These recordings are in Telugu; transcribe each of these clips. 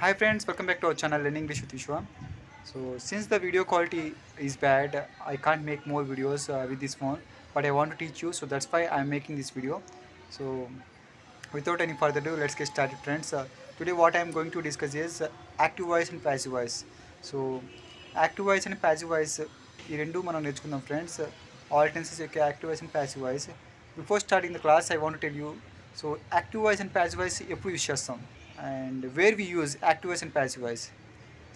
Hi friends, welcome back to our channel Learning English with Vishwa. So since the video quality is bad, I can't make more videos uh, with this phone, but I want to teach you, so that's why I'm making this video. So without any further ado, let's get started, friends. Uh, today what I'm going to discuss is uh, active voice and passive voice. So active voice and passive voice ఈ రెండు మనం నేర్చుకుందాం ఫ్రెండ్స్ ఆల్ టెన్సెస్ యొక్క active voice and passive voice before starting the class I want tell you so active voice and passive voice ఎప్పుడు యూస్ చేస్తాం and where we use active voice and passive voice.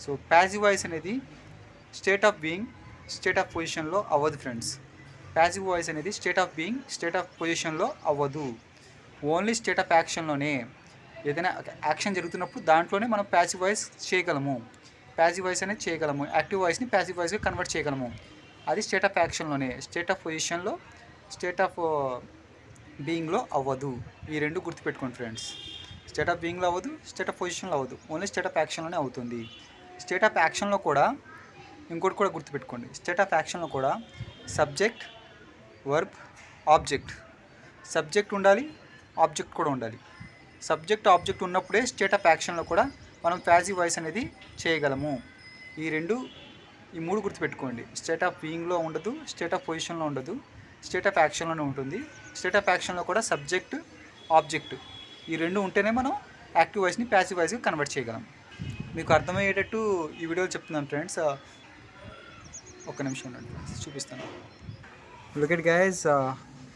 So passive voice అనేది state of being state of పొజిషన్లో అవ్వదు ఫ్రెండ్స్. ప్యాసివ్ వాయిస్ అనేది state of being state of పొజిషన్లో అవ్వదు. ఓన్లీ స్టేట్ ఆఫ్ యాక్షన్లోనే ఏదైనా యాక్షన్ జరుగుతున్నప్పుడు దాంట్లోనే మనం ప్యాసివ్ వాయిస్ చేయగలము. ప్యాసివ్ వాయిస్ అనేది చేయగలము. యాక్టివ్ వాయిస్ని ప్యాసివ్ వాయిస్గా కన్వర్ట్ చేయగలము. అది స్టేట్ ఆఫ్ యాక్షన్లోనే స్టేట్ ఆఫ్ పొజిషన్లో స్టేట్ ఆఫ్ బీయింగ్లో అవ్వదు. ఈ రెండు గుర్తుపెట్టుకోండి ఫ్రెండ్స్. స్టేట్ ఆఫ్ బీయింగ్లో అవ్వదు స్టేట్ ఆఫ్ పొజిషన్లో అవ్వదు ఓన్లీ స్టేట్ ఆఫ్ యాక్షన్లోనే అవుతుంది స్టేట్ ఆఫ్ యాక్షన్లో కూడా ఇంకోటి కూడా గుర్తుపెట్టుకోండి స్టేట్ ఆఫ్ యాక్షన్లో కూడా సబ్జెక్ట్ వర్బ్ ఆబ్జెక్ట్ సబ్జెక్ట్ ఉండాలి ఆబ్జెక్ట్ కూడా ఉండాలి సబ్జెక్ట్ ఆబ్జెక్ట్ ఉన్నప్పుడే స్టేట్ ఆఫ్ యాక్షన్లో కూడా మనం ప్యాసివ్ వాయిస్ అనేది చేయగలము ఈ రెండు ఈ మూడు గుర్తుపెట్టుకోండి స్టేట్ ఆఫ్ బీయింగ్లో ఉండదు స్టేట్ ఆఫ్ పొజిషన్లో ఉండదు స్టేట్ ఆఫ్ యాక్షన్లోనే ఉంటుంది స్టేట్ ఆఫ్ యాక్షన్లో కూడా సబ్జెక్ట్ ఆబ్జెక్ట్ ఈ రెండు ఉంటేనే మనం యాక్టివ్ వాయిస్ని ప్యాసివ్ వాయిస్గా కన్వర్ట్ చేయగలం. మీకు అర్థమయ్యేటట్టు ఈ వీడియోలు చెప్తున్నాను ఫ్రెండ్స్. ఒక్క నిమిషం ఉండండి చూపిస్తాను. Locate guys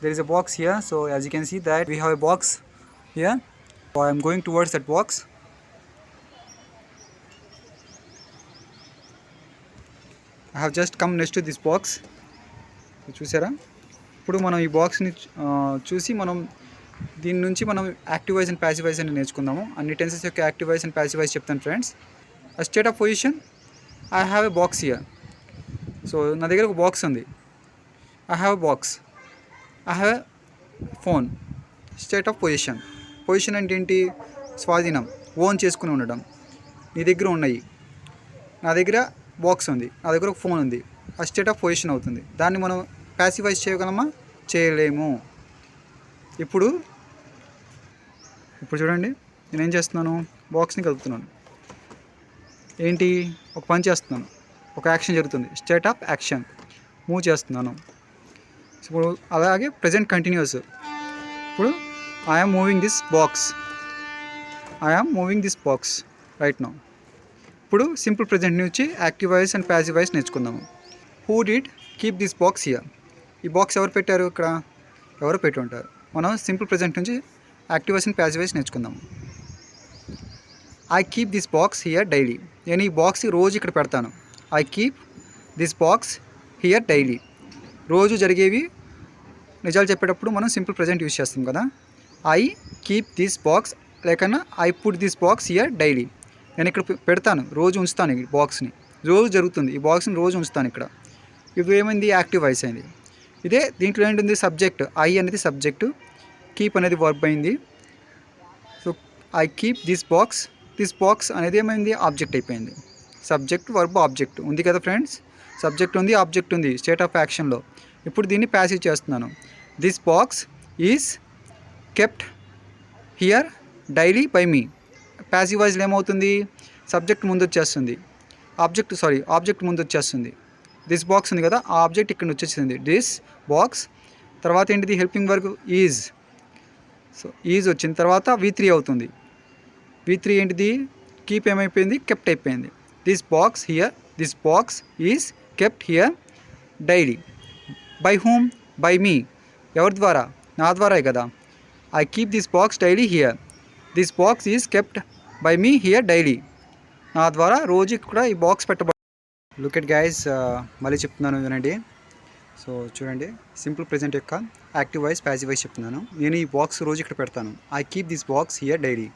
there is a box here so as you can see that we have a box here I'm going towards that box I have just come next this box చూసారా? ఇప్పుడు మనం ఈ బాక్స్ని చూసి మనం దీని నుంచి మనం active voice and passive voice అని నేర్చుకుందాము. అన్ని టెన్సెస్ యొక్క active voice and passive voice చెప్తాను ఫ్రెండ్స్ ఆ state of position I have a box here so నా దగ్గర ఒక బాక్స్ ఉంది. I have a box I have phone state of position position అంటే ఏంటి? స్వాధీనం. ఓన్ చేసుకుని ఉండడం. నీ దగ్గర ఉన్నాయి. నా దగ్గర బాక్స్ ఉంది. నా దగ్గర ఒక ఫోన్ ఉంది. ఆ స్టేట్ ఆఫ్ పొజిషన్ అవుతుంది. దాన్ని మనం ప్యాసివైజ్ చేయగలమా? చేయలేము. ఇప్పుడు ఇప్పుడు చూడండి నేను ఏం చేస్తున్నాను? బాక్స్ని కలుపుతున్నాను ఏంటి? ఒక పని చేస్తున్నాను. ఒక యాక్షన్ జరుగుతుంది. State of action. మూవ్ చేస్తున్నాను. ఇప్పుడు అలాగే ప్రజెంట్ కంటిన్యూస్. ఇప్పుడు I'm moving this box I'm moving this box right now ఇప్పుడు సింపుల్ ప్రజెంట్ నుంచి active voice and passive voice నేర్చుకుందాము who did keep this box here ఈ బాక్స్ ఎవరు పెట్టారు ఇక్కడ? ఎవరు పెట్టి ఉంటారు? మనం సింపుల్ ప్రజెంట్ నుంచి active voice and passive voice నేర్చుకుందాము I keep this box here daily నేను ఈ బాక్స్ రోజు ఇక్కడ పెడతాను. I keep this box here daily రోజు జరిగేవి నిజాలు చెప్పేటప్పుడు మనం సింపుల్ ప్రజెంట్ యూస్ చేస్తాం కదా. ఐ కీప్ దిస్ బాక్స్ లేకన్నా I put this box here daily నేను ఇక్కడ పెడతాను. రోజు ఉంచుతాను ఈ బాక్స్ని రోజు జరుగుతుంది. ఈ బాక్స్ని రోజు ఉంచుతాను ఇక్కడ. ఇప్పుడు ఏమైంది యాక్టివ్ వాయిస్ అయింది. ఇదే దీంట్లో ఏంటుంది? సబ్జెక్ట్ ఐ అనేది సబ్జెక్టు కీప్ అనేది వర్బ్ అయింది. So I keep this box this box అనేది ఏమైంది? ఆబ్జెక్ట్ అయిపోయింది. సబ్జెక్ట్ వర్బ్ ఆబ్జెక్ట్ ఉంది కదా ఫ్రెండ్స్ సబ్జెక్ట్ ఉంది ఆబ్జెక్ట్ ఉంది. స్టేట్ ఆఫ్ యాక్షన్లో ఇప్పుడు దీన్ని ప్యాసివ్ చేస్తున్నాను. This box is kept here daily by me passive వాయిస్లో ఏమవుతుంది? సబ్జెక్ట్ ముందు వచ్చేస్తుంది. ఆబ్జెక్ట్ సారీ ఆబ్జెక్ట్ ముందు వచ్చేస్తుంది. దిస్ బాక్స్ ఉంది కదా ఆ ఆబ్జెక్ట్ ఇక్కడ వచ్చేసింది దిస్ బాక్స్ తర్వాత ఏంటిది? Helping verb is. So is వచ్చిన తర్వాత వి త్రీ అవుతుంది. వి త్రీ ఏంటిది? కీప్ ఏమైపోయింది? కెప్ట్ అయిపోయింది. This box here this box is kept here daily. By whom? By me. ఎవరి ద్వారా? నా ద్వారాే కదా. I keep this box daily here. This box is kept by me here daily. నా ద్వారా రోజు కూడా ఈ బాక్స్ పెట్టబడి లుక్ ఎట్ గైస్ మళ్ళీ చెప్తున్నాను వినండి. సో చూడండి సింపుల్ ప్రెజెంట్ యొక్క యాక్టివ్ వాయిస్ ప్యాసివ్ వాయిస్ చెప్తున్నాను. నేను ఈ బాక్స్ రోజు ఇక్కడ పెడతాను. I keep this box here daily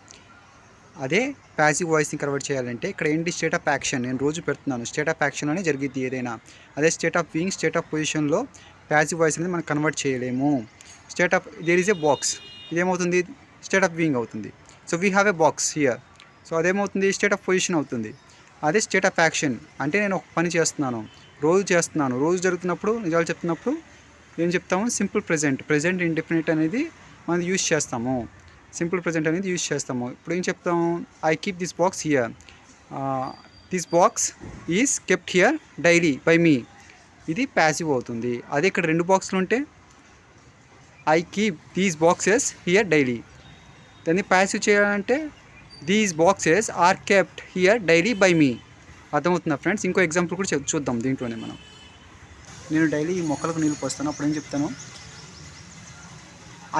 అదే ప్యాసివ్ వాయిస్ని కన్వర్ట్ చేయాలంటే ఇక్కడ ఏంటి స్టేట్ ఆఫ్ యాక్షన్ నేను రోజు పెడుతున్నాను. స్టేట్ ఆఫ్ యాక్షన్లోనే జరిగింది ఏదైనా. అదే state of being state of పొజిషన్లో ప్యాసివ్ వాయిస్ అనేది మనం కన్వర్ట్ చేయలేము. State of there is a box ఇదేమవుతుంది? State of being అవుతుంది. So we have a box here so అదేమవుతుంది? State of position అవుతుంది. అదే స్టేట్ ఆఫ్ యాక్షన్. అంటే నేను ఒక పని చేస్తున్నాను. రోజు చేస్తున్నాను. రోజు జరుగుతున్నప్పుడు నిజాలు చెప్తున్నప్పుడు ఏం చెప్తాము? సింపుల్ ప్రెజెంట్ ప్రెజెంట్ ఇండిఫినిట్ అనేది మనం యూస్ చేస్తాము. సింపుల్ ప్రజెంట్ అనేది యూజ్ చేస్తాము. ఇప్పుడు ఏం చెప్తాము? I keep this box here this box is kept here daily by me ఇది ప్యాసివ్ అవుతుంది. అదే ఇక్కడ రెండు బాక్సులు ఉంటే I keep these boxes here daily దాన్ని ప్యాసివ్ చేయాలంటే these boxes are kept here daily by me అర్థమవుతుందా ఫ్రెండ్స్ ఇంకో ఎగ్జాంపుల్ కూడా చూద్దాం దీంట్లోనే మనం. నేను డైలీ ఈ మొక్కలకు నీళ్ళు పోస్తాను. అప్పుడు ఏం చెప్తాను?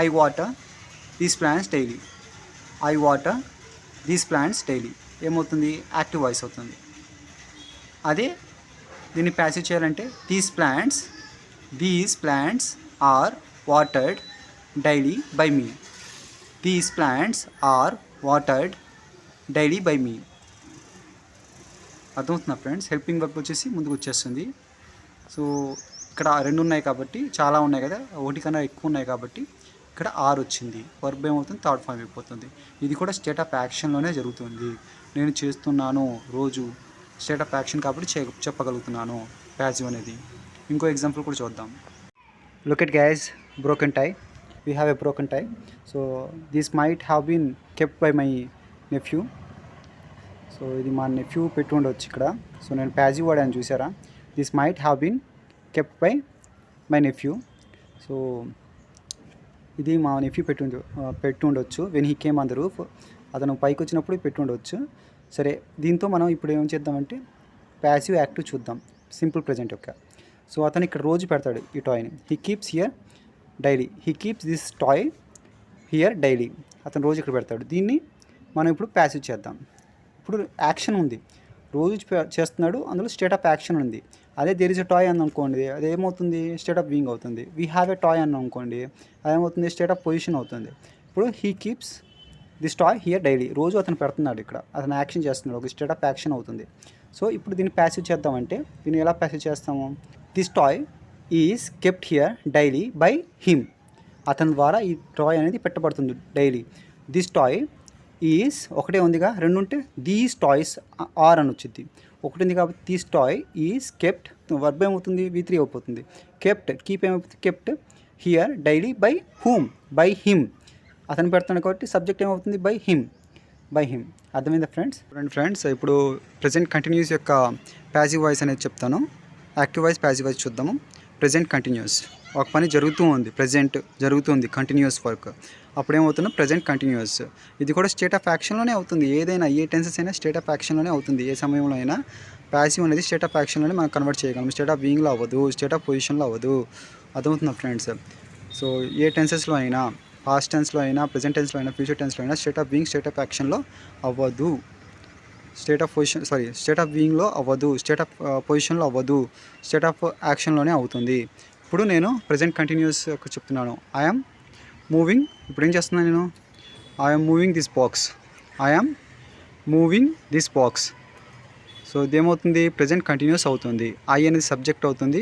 I water these plants daily I water these plants daily ఏమవుతుంది? యాక్టివ్ వాయిస్ అవుతుంది. అదే దీన్ని ప్యాసేజ్ చేయాలంటే these plants these plants are watered daily by me these plants are watered daily by me. అర్థమవుతుందా ఫ్రెండ్స్? హెల్పింగ్ వర్క్ వచ్చేసి ముందుకు వచ్చేస్తుంది. సో ఇక్కడ రెండు ఉన్నాయి కాబట్టి చాలా ఉన్నాయి కదా? ఒకటి కన్నా ఎక్కువ ఉన్నాయి కాబట్టి ఇక్కడ ఆర్ వచ్చింది. వర్బ్ ఏమవుతుంది థర్డ్ ఫామ్ అయిపోతుంది. ఇది కూడా స్టేట్ ఆఫ్ యాక్షన్లోనే జరుగుతుంది. నేను చేస్తున్నాను రోజు. స్టేట్ ఆఫ్ యాక్షన్ కాబట్టి చే చెప్పగలుగుతున్నాను. ప్యాసివ్ అనేది. ఇంకో ఎగ్జాంపుల్ కూడా చూద్దాం. Look at guys broken toy we have a broken toy so this might have been kept by my nephew so ఇది మా నెఫ్యూ పెట్టుండొచ్చు ఇక్కడ. సో నేను ప్యాజివ్ వాడాను చూసారా? This might have been kept by my nephew so ఇది మా నెఫ్యూ పెట్టి పెట్టుండొచ్చు. పెట్టి ఉండొచ్చు when he came on the roof అతను పైకి వచ్చినప్పుడు పెట్టి సరే దీంతో మనం ఇప్పుడు ఏం చేద్దామంటే ప్యాసివ్ యాక్టివ్ చూద్దాం. సింపుల్ ప్రజెంట్ యొక్క సో అతను ఇక్కడ రోజు పెడతాడు ఈ టాయ్ని he keeps here daily he keeps this toy here daily అతను రోజు ఇక్కడ పెడతాడు. దీన్ని మనం ఇప్పుడు ప్యాసివ్ చేద్దాం. ఇప్పుడు యాక్షన్ ఉంది. రోజు చేస్తున్నాడు అందులో స్టేట్ ఆఫ్ యాక్షన్ ఉంది. అదే దేర్ ఇస్ ఎ టాయ్ అని అనుకోండి అదేమవుతుంది స్టేట్ ఆఫ్ బీయింగ్ అవుతుంది. వీ హ్యావ్ ఎ టాయ్ అని అనుకోండి అదేమవుతుంది? స్టేట్ ఆఫ్ పొజిషన్ అవుతుంది. ఇప్పుడు he keeps this toy here daily రోజు అతను పెడుతున్నాడు ఇక్కడ. అతను యాక్షన్ చేస్తున్నాడు ఒక స్టేట్ ఆఫ్ యాక్షన్ అవుతుంది. సో ఇప్పుడు దీన్ని ప్యాసివ్ చేద్దామంటే దీన్ని ఎలా ప్యాసివ్ చేస్తాము? This toy is kept here daily by him అతని ద్వారా ఈ టాయ్ అనేది పెట్టబడుతుంది డైలీ దిస్ టాయ్ ఈజ్ ఒకటే ఉందిగా రెండు ఉంటే దీస్ టాయ్స్ ఆర్ అని వచ్చింది ఒకటి ఉంది కాబట్టి these toy is kept verb ఏమవుతుంది? వి త్రీ అయిపోతుంది. కెప్ట్ కీప్ ఏమవుతుంది? Kept here daily by whom by him అతను పెడుతున్నాడు కాబట్టి సబ్జెక్ట్ ఏమవుతుంది? బై హిమ్ బై హిమ్ అర్థమైందా ఫ్రెండ్స్ రెండు ఫ్రెండ్స్ ఇప్పుడు ప్రజెంట్ కంటిన్యూస్ యొక్క ప్యాసివ్ వాయిస్ అనేది చెప్తాను. యాక్టివ్ వాయిస్ ప్యాసివ్ వాయిస్ చూద్దాము. ప్రజెంట్ కంటిన్యూస్ ఒక పని జరుగుతూ ఉంది. ప్రజెంట్ జరుగుతుంది కంటిన్యూస్ వర్క్ అప్పుడు ఏమవుతుంది ప్రజెంట్ కంటిన్యూస్ ఇది కూడా స్టేట్ ఆఫ్ యాక్షన్లోనే అవుతుంది ఏదైనా ఏ టెన్సెస్ అయినా స్టేట్ ఆఫ్ యాక్షన్లోనే అవుతుంది ఏ సమయంలో అయినా ప్యాసివ్ అనేది స్టేట్ ఆఫ్ యాక్షన్లోనే మనం కన్వర్ట్ చేయగలం స్టేట్ ఆఫ్ బీయింగ్లో అవ్వదు స్టేట్ ఆఫ్ పొజిషన్లో అవ్వదు అర్థమవుతుందా ఫ్రెండ్స్ సో ఏ టెన్సెస్లో అయినా పాస్ట్ టెన్స్లో అయినా ప్రజెంట్ టెన్స్లో అయినా ఫ్యూచర్ టెన్స్లో అయినా state of being state of యాక్షన్లో అవ్వదు state of position sorry state of బీయింగ్లో అవ్వదు స్టేట్ ఆఫ్ పొజిషన్లో అవ్వదు స్టేట్ ఆఫ్ యాక్షన్లోనే అవుతుంది ఇప్పుడు నేను ప్రజెంట్ కంటిన్యూస్ చెప్తున్నాను ఐఎమ్ మూవింగ్. ఇప్పుడు ఏం చేస్తున్నాను నేను? I'm moving this box I'm moving this box so ఇదేమవుతుంది? Present continuous అవుతుంది. ఐ అనేది సబ్జెక్ట్ అవుతుంది.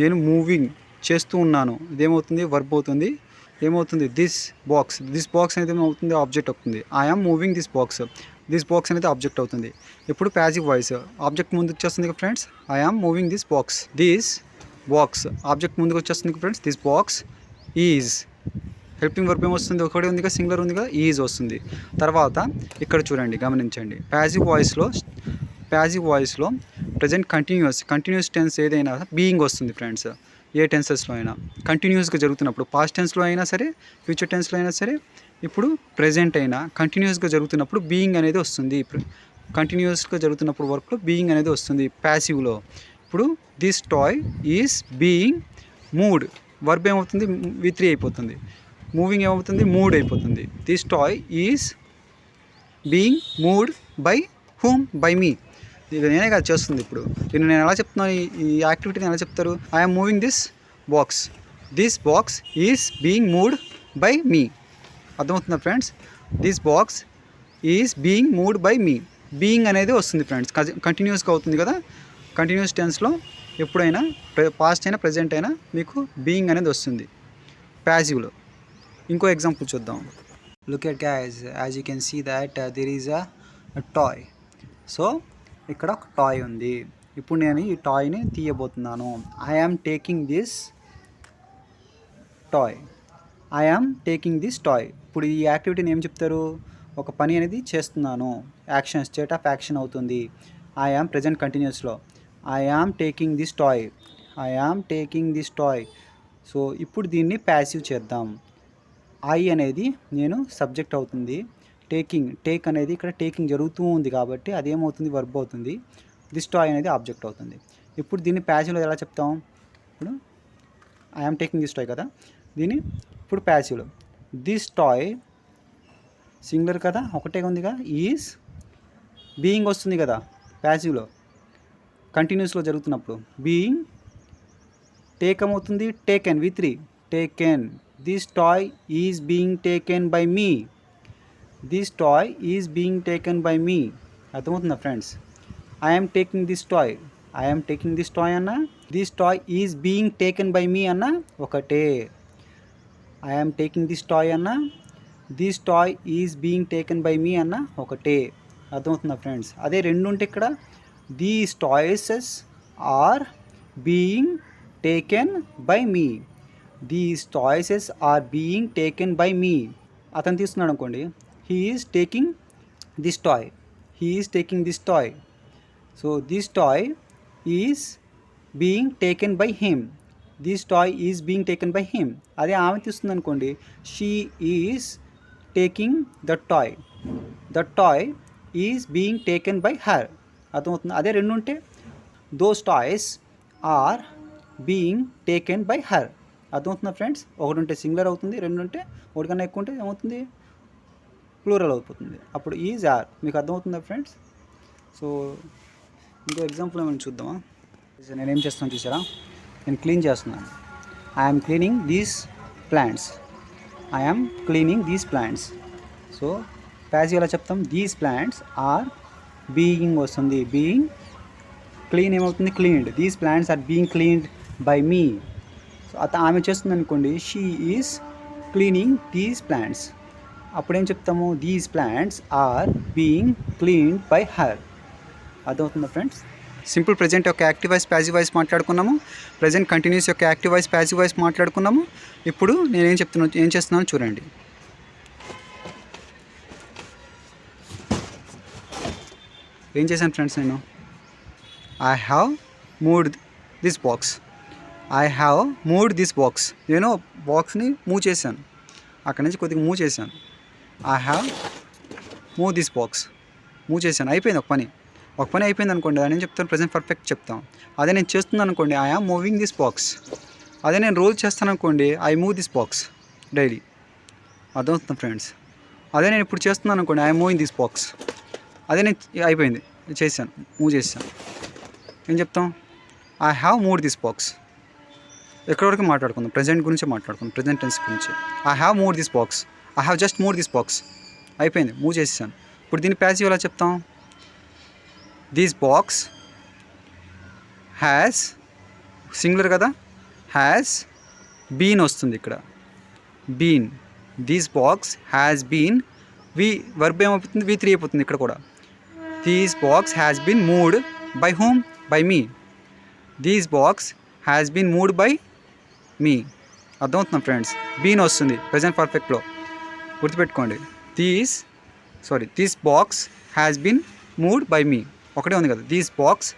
నేను మూవింగ్ చేస్తూ ఉన్నాను. ఇదేమవుతుంది? వర్బ్ అవుతుంది. ఏమవుతుంది? దిస్ బాక్స్ దిస్ బాక్స్ అనేది ఏమవుతుంది? ఆబ్జెక్ట్ అవుతుంది. I'm moving this box this box అనేది ఆబ్జెక్ట్ అవుతుంది. ఇప్పుడు ప్యాజిక్ వాయిస్ ఆబ్జెక్ట్ ముందు వచ్చేస్తుంది friends I'm moving this box this box object ముందుకు వచ్చేస్తుంది friends this box is helping verb ఏమొస్తుంది? ఒకటే ఉందిగా సింగులర్ ఉందిగా ఈజ్ వస్తుంది. తర్వాత ఇక్కడ చూడండి గమనించండి. ప్యాజివ్ వాయిస్లో ప్యాజివ్ వాయిస్లో ప్రజెంట్ కంటిన్యూస్ కంటిన్యూస్ టెన్స్ ఏదైనా బీయింగ్ వస్తుంది ఫ్రెండ్స్ ఏ టెన్సెస్లో అయినా. కంటిన్యూస్గా జరుగుతున్నప్పుడు పాస్ట్ టెన్స్లో అయినా సరే ఫ్యూచర్ టెన్స్లో అయినా సరే ఇప్పుడు ప్రజెంట్ అయినా కంటిన్యూస్గా జరుగుతున్నప్పుడు బీయింగ్ అనేది వస్తుంది. కంటిన్యూస్గా జరుగుతున్నప్పుడు వర్క్లో బీయింగ్ అనేది వస్తుంది ప్యాసివ్లో ఇప్పుడు this toy is being moved verb ఏమవుతుంది? వి త్రీ అయిపోతుంది. మూవింగ్ ఏమవుతుంది? మూడ్ అయిపోతుంది. This toy is being moved by whom by me ఇది నేనే కాదు చేస్తుంది ఇప్పుడు. దీన్ని నేను ఎలా చెప్తున్నాను? ఈ- ఈ యాక్టివిటీని ఎలా చెప్తారు? I'm moving this box this box is being moved by me అర్థమవుతుందా friends this box is being moved by me being అనేది వస్తుంది ఫ్రెండ్స్ కంటిన్యూస్గా అవుతుంది కదా? కంటిన్యూస్ టెన్స్లో ఎప్పుడైనా పాస్ట్ అయినా ప్రజెంట్ అయినా మీకు బీయింగ్ అనేది వస్తుంది. ప్యాసివ్లో ఇంకో ఎగ్జాంపుల్ చూద్దాం. Look at guys as you can see that there is a toy so ఇక్కడ ఒక టాయ్ ఉంది. ఇప్పుడు నేను ఈ టాయ్ని తీయబోతున్నాను. I am taking this toy I am taking this toy ఇప్పుడు ఈ యాక్టివిటీని ఏం చెప్తారు? ఒక పని అనేది చేస్తున్నాను. యాక్షన్ స్టేట్ ఆఫ్ యాక్షన్ అవుతుంది. I am present కంటిన్యూస్లో I am taking this toy I am taking this toy so ఇప్పుడు దీన్ని ప్యాసివ్ చేద్దాం. ఐ అనేది నేను సబ్జెక్ట్ అవుతుంది. టేకింగ్ టేక్ అనేది ఇక్కడ టేకింగ్ జరుగుతూ ఉంది కాబట్టి అదేమవుతుంది? వర్బ్ అవుతుంది. దిస్ టాయ్ అనేది ఆబ్జెక్ట్ అవుతుంది. ఇప్పుడు దీన్ని ప్యాసివ్లో ఎలా చెప్తాం? ఇప్పుడు ఐఎమ్ టేకింగ్ దిస్ టాయ్ కదా. దీన్ని ఇప్పుడు ప్యాసివ్లో దిస్ టాయ్ సింగులర్ కదా? ఒకటే ఉందిగా. ఈజ్ బీయింగ్ వస్తుంది కదా? ప్యాసివ్లో కంటిన్యూస్లో జరుగుతున్నప్పుడు. బీయింగ్ టేకమ్ అవుతుంది. Taken V three taken this toy is being taken by me this toy is being taken by me అర్థమవుతుందా friends I'm taking this toy I'm taking this toy అన్న this toy is being taken by me అన్న ఒకటే ఐఎమ్ టేకింగ్ దిస్ టాయ్ అన్న this toy is being taken by me అన్న ఒకటే అర్థమవుతుందా ఫ్రెండ్స్ అదే రెండు ఉంటే ఇక్కడ these toys are being taken by me these choices are being taken by me అతను తీస్తున్నాడు అనుకోండి. He is taking this toy he is taking this toy so this toy is being taken by him this toy is being taken by him అదే ఆమె తీస్తుంది అనుకోండి. She is taking the toy the toy is being taken by her అర్థమవుతుంది? అదే రెండు ఉంటే those toys are being taken by her అర్థమవుతుందా ఫ్రెండ్స్? ఒకటి ఉంటే సింగులర్ అవుతుంది రెండు ఉంటే ఒకటి కన్నా ఎక్కువ ఉంటే ఏమవుతుంది? ప్లూరల్ అవుతుంది అప్పుడు ఈజ్ ఆర్. మీకు అర్థమవుతుందా ఫ్రెండ్స్? సో ఇంకో ఎగ్జాంపుల్ ఏమైనా చూద్దామా? నేను ఏం చేస్తున్నాను చూసారా? నేను క్లీన్ చేస్తున్నాను. I'm cleaning these plants I'm cleaning these plants so passive ఎలా చెప్తాం? దీస్ ప్లాంట్స్ ఆర్ బీయింగ్ వస్తుంది. బీయింగ్ క్లీన్ ఏమవుతుంది? Cleaned these plants are being cleaned by me అత ఆమె చేస్తుంది అనుకోండి she is cleaning these plants అప్పుడేం చెప్తాము? These plants are being cleaned by her అర్థమవుతుందా ఫ్రెండ్స్ సింపుల్ ప్రజెంట్ యొక్క యాక్టివ్ వాయిస్ ప్యాజివ్ వాయిస్ మాట్లాడుకున్నాము. ప్రజెంట్ కంటిన్యూస్ యొక్క యాక్టివ్ వాయిస్ ప్యాజివ్ వాయిస్ మాట్లాడుకున్నాము. ఇప్పుడు నేనేం చెప్తున్నాను ఏం చేస్తున్నాను చూడండి. ఏం చేశాను ఫ్రెండ్స్ నేను? I have moved this box I have moved this box నేను బాక్స్ని మూవ్ చేశాను. అక్కడి నుంచి కొద్దిగా మూవ్ చేశాను. I have move this box move చేశాను. అయిపోయింది ఒక పని. ఒక పని అయిపోయింది అనుకోండి నేను చెప్తాను ప్రజెంట్ పర్ఫెక్ట్ చెప్తాం. అదే నేను చేస్తున్నాను అనుకోండి I am moving this box అదే నేను రోజు చేస్తాను అనుకోండి I move this box daily అర్థమవుతుంది ఫ్రెండ్స్ అదే నేను ఇప్పుడు చేస్తున్నాను అనుకోండి ఐ మూవింగ్ దిస్ బాక్స్ అదే నేను అయిపోయింది చేశాను మూవ్ చేశాను. ఏం చెప్తాం? I have moved this box ఎక్కడ వరకు మాట్లాడుకుందాం? ప్రజెంట్ గురించి మాట్లాడుకుందాం. ప్రజెంట్ టెన్స్ గురించి. I have moved this box I have just moved this box అయిపోయింది. మూవ్ చేసేసాను. ఇప్పుడు దీన్ని ప్యాసివ్ ఎలా చెప్తాం? దిస్ బాక్స్ హ్యాస్ సింగులర్ కదా? హ్యాస్ బీన్ వస్తుంది ఇక్కడ. Been this box has been V verb ఏమవుతుంది వి త్రీ అయిపోతుంది ఇక్కడ కూడా. These box has been moved by whom by me these box has been moved by me అర్థమవుతుందా ఫ్రెండ్స్ బీన్ వస్తుంది ప్రజెంట్ పర్ఫెక్ట్లో గుర్తుపెట్టుకోండి these sorry this box has been moved by me ఒకటే ఉంది కదా this box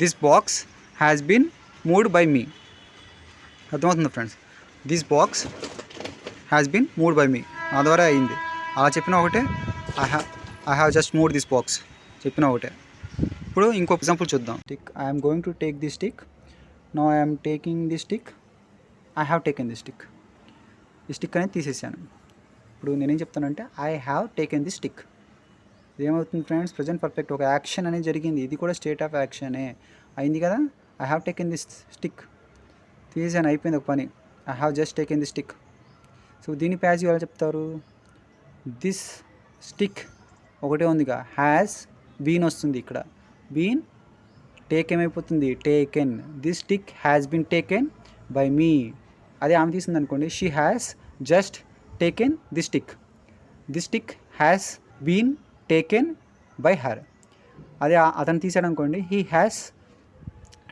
this box has been moved by me అర్థమవుతుంది friends this box has been moved by me నా ద్వారా అయింది. అలా చెప్పిన ఒకటే I have I have just moved this box చెప్పిన ఒకటే. ఇప్పుడు ఇంకో ఎగ్జాంపుల్ చూద్దాం. Tick I'm going to take the stick no I'm taking the stick I have taken the stick ఈ స్టిక్ అనేది తీసేసాను. ఇప్పుడు నేనేం చెప్తానంటే I have taken the stick ఏమవుతుంది ఫ్రెండ్స్ ప్రజెంట్ పర్ఫెక్ట్ ఒక యాక్షన్ అనేది జరిగింది. ఇది కూడా స్టేట్ ఆఫ్ యాక్షనే అయింది కదా? I have taken the stick తీసేసాను అయిపోయింది ఒక పని. I have just taken the stick so దీని ప్యాజివ్ ఎలా చెప్తారు? దిస్ స్టిక్ ఒకటే ఉందిగా. హ్యాస్ బీన్ వస్తుంది ఇక్కడ. బీన్ టేక్ ఏమైపోతుంది taken this stick has been taken by me అదే ఆమె తీసింది అనుకోండి she has just taken the stick the stick has been taken by her అదే అతను తీసాడు అనుకోండి he has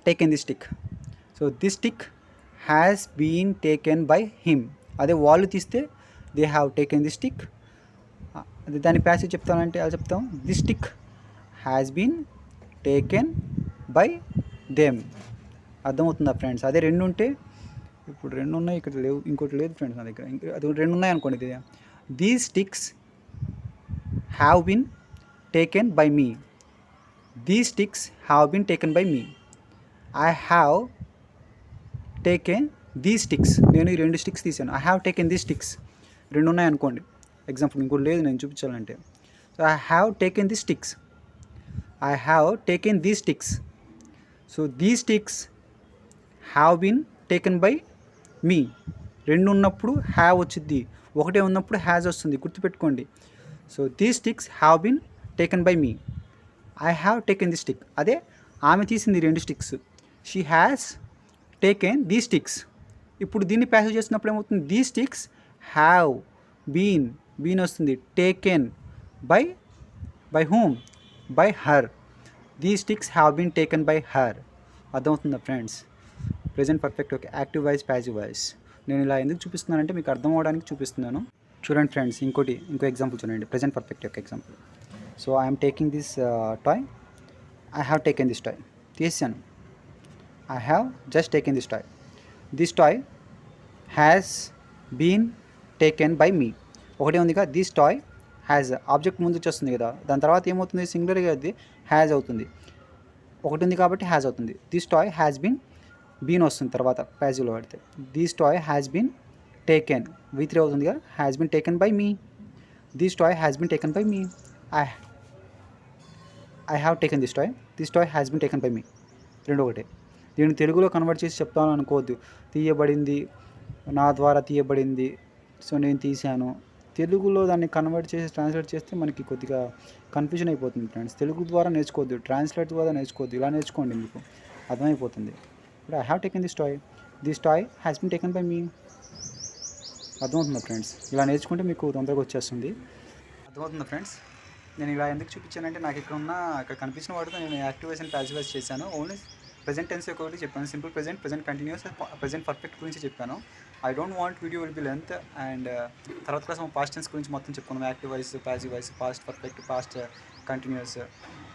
taken the stick so the stick has been taken by him అదే వాళ్ళు తీస్తే they have taken the stick అదే దాని ప్యాసేజ్ చెప్తానంటే అది చెప్తాం? The stick has been taken by them అర్థమవుతుందా ఫ్రెండ్స్ అదే రెండు ఉంటే ఇప్పుడు రెండు ఉన్నాయి ఇక్కడ లేవు ఇంకోటి లేదు ఫ్రెండ్స్ నా దగ్గర. అది రెండు ఉన్నాయి అనుకోండి ఇది these sticks have been taken by me these sticks have been taken by me I have taken the sticks నేను ఈ రెండు స్టిక్స్ తీసాను. I have taken the sticks రెండు ఉన్నాయి అనుకోండి. ఎగ్జాంపుల్ ఇంకోటి లేదు నేను చూపించాలంటే. So I have taken the sticks I have taken the sticks so the sticks have been taken by me. రెండు ఉన్నప్పుడు హ్యావ్ వచ్చింది ఒకటే ఉన్నప్పుడు హ్యాజ్ వస్తుంది. గుర్తుపెట్టుకోండి. So the sticks have been taken by me I have taken the stick అదే ఆమె తీసింది రెండు sticks she has taken the sticks ఇప్పుడు దీన్ని ప్యాసేజ్ చేసినప్పుడు ఏమవుతుంది? The sticks have been been వస్తుంది. Taken by by whom by her the sticks have been taken by her అర్థమవుతుందా friends present perfect okay. Active voice passive voice. నేను ఇలా ఎందుకు చూపిస్తున్నానంటే మీకు అర్థం అవడానికి చూపిస్తున్నాను. చూడండి ఫ్రెండ్స్ ఇంకోటి ఇంకో ఎగ్జాంపుల్ చూడండి. ప్రజెంట్ పర్ఫెక్ట్ యొక్క example. So I'm taking this toy I have taken this toy తీసాను I have just taken this toy this toy has been taken by me ఒకటే ఉంది కదా దిస్ టాయ్ హ్యాజ్ ఆబ్జెక్ట్ ముందు వచ్చేస్తుంది కదా. దాని తర్వాత ఏమవుతుంది? సింగులర్గా అది హ్యాజ్ అవుతుంది. ఒకటి ఉంది కాబట్టి హ్యాజ్ అవుతుంది. This toy has been been వస్తుంది తర్వాత ప్యాజివ్లో పడితే this toy has been taken V three అవుతుంది కదా? Has been taken by me this toy has been taken by me I I have taken this toy this toy has been taken by me రెండు ఒకటే. దీన్ని తెలుగులో కన్వర్ట్ చేసి చెప్తాను అనుకోవద్దు. తీయబడింది నా ద్వారా తీయబడింది. సో నేను తీశాను. తెలుగులో దాన్ని కన్వర్ట్ చేసి ట్రాన్స్లేట్ చేస్తే మనకి కొద్దిగా కన్ఫ్యూజన్ అయిపోతుంది ఫ్రెండ్స్ తెలుగు ద్వారా నేర్చుకోవద్దు. ట్రాన్స్లేట్ ద్వారా నేర్చుకోవద్దు. ఇలా నేర్చుకోండి మీకు. అర్థమైపోతుంది. But I have taken this toy this toy has been taken by me అర్థమవుతుందా ఫ్రెండ్స్. ఇలా నేర్చుకుంటే మీకు తొందరగా వచ్చేస్తుంది. అర్థమవుతుందా ఫ్రెండ్స్? నేను ఇలా ఎందుకు చూపించానంటే నాకు ఇక్కడ ఉన్న ఇక్కడ కనిపించిన వాటితో నేను యాక్టివేషన్ ప్యాసివైజ్ చేశాను. ఓన్లీ ప్రజెంట్ టెన్స్ ఒకటి చెప్పాను. Simple present present continuous present perfect గురించి చెప్పాను. I don't want video will be length and తర్వాత క్లాస్ పాస్ట్ టెన్స్ గురించి మొత్తం చెప్పుకుందాం. Active voice passive voice past perfect past continuous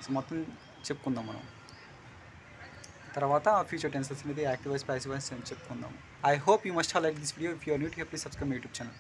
so మొత్తం చెప్పుకుందాం మనం. తర్వాత ఫ్యూచర్ టెన్సెస్ అనేది active voice passive voice passive చెప్పుకుందాం. I hope you must like this video if you're new to please subscribe YouTube channel